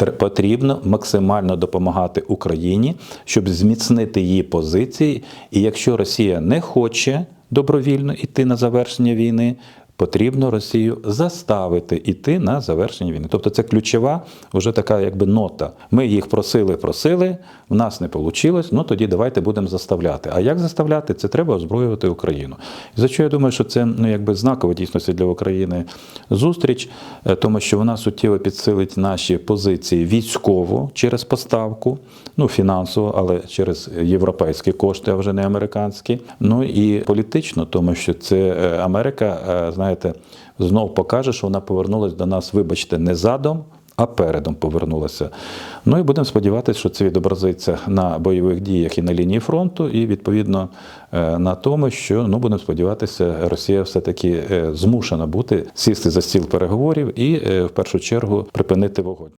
Тр- Потрібно максимально допомагати Україні, щоб зміцнити її позиції. І якщо Росія не хоче добровільно йти на завершення війни, потрібно Росію заставити йти на завершення війни. Тобто це ключова вже така якби нота. Ми їх просили, просили, в нас не вийшло, ну тоді давайте будемо заставляти. А як заставляти? Це треба озброювати Україну. І за що я думаю, що це ну якби знакова дійсності для України зустріч, е, тому що вона суттєво підсилить наші позиції військово через поставку, ну фінансово, але через європейські кошти, а вже не американські. Ну і політично, тому що це е, Америка, е, знаєте, знов покаже, що вона повернулася до нас, вибачте, не задом. А передом повернулася. Ну і будемо сподіватися, що це відобразиться на бойових діях і на лінії фронту, і відповідно е, на тому, що ну будемо сподіватися, Росія все-таки е, змушена бути сісти за стіл переговорів і е, в першу чергу припинити вогонь.